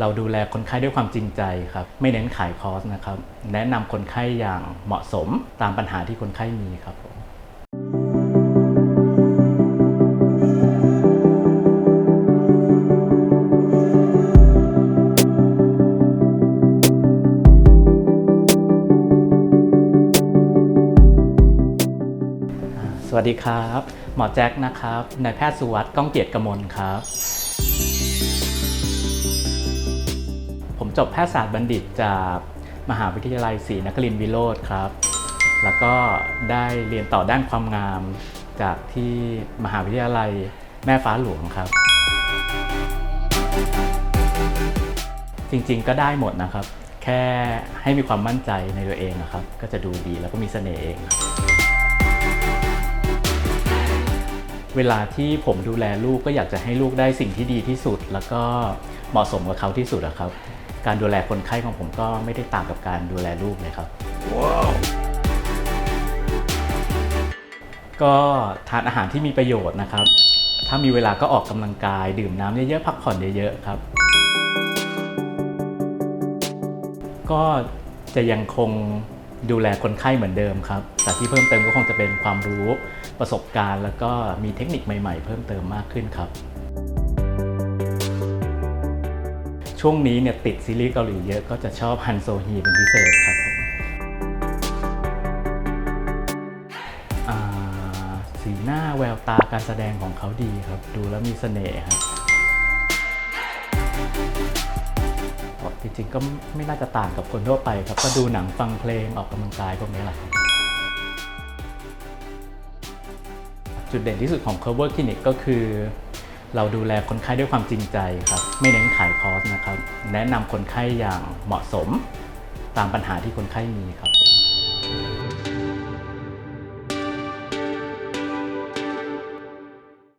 เราดูแลคนไข้ด้วยความจริงใจครับ ไม่เน้นขายคอร์สนะครับ แนะนำคนไข้อย่างเหมาะสมตามปัญหาที่คนไข้มีครับผมสวัสดีครับ หมอแจ็คนะครับ นายแพทย์สุวัสด์ก้องเกียรติกมลครับ จบแพทยศาสตร์บัณฑิตจากมหาวิทยาลัยศรีนครินทรวิโรธครับ แล้วก็ได้เรียนต่อด้านความงามจากที่มหาวิทยาลัยแม่ฟ้าหลวงครับ จริงๆก็ได้หมดนะครับ แค่ให้มีความมั่นใจในตัวเองนะครับ ก็จะดูดีแล้วก็มีเสน่ห์เองเวลาที่ผมดูแลลูกก็อยากจะให้ลูกได้สิ่งที่ดีที่สุด แล้วก็เหมาะสมกับเขาที่สุดอะครับ การดูแลคนไข้ของผมก็ไม่ได้ต่างกับการดูแลลูกเลยครับก็ทานอาหารที่มีประโยชน์นะครับ ถ้ามีเวลาก็ออกกำลังกาย ดื่มน้ำเยอะๆพักผ่อนเยอะๆครับ ก็จะยังคงดูแลคนไข้เหมือนเดิมครับ แต่ที่เพิ่มเติมก็คงจะเป็นความรู้ประสบการณ์ แล้วก็มีเทคนิคใหม่ ๆ เพิ่มเติมมากขึ้นครับ ช่วงนี้เนี่ยติดซีรีส์เกาหลีเยอะก็จะชอบฮันโซฮีเป็นพิเศษครับผมสีหน้าแววตาการแสดงของเขาดีครับ ดูแล้วมีเสน่ห์ครับจริงๆก็ไม่น่าจะต่างกับคนทั่วไปครับ ก็ดูหนังฟังเพลงออกกำลังกายพวกนี้แหละครับจุดเด่นที่สุดของ Cover Clinic ก็คือ เราดูแลคนไข้ด้วยความจริงใจครับ ไม่เน้นขายคอร์สนะครับ แนะนำคนไข้อย่างเหมาะสมตามปัญหาที่คนไข้มีครับ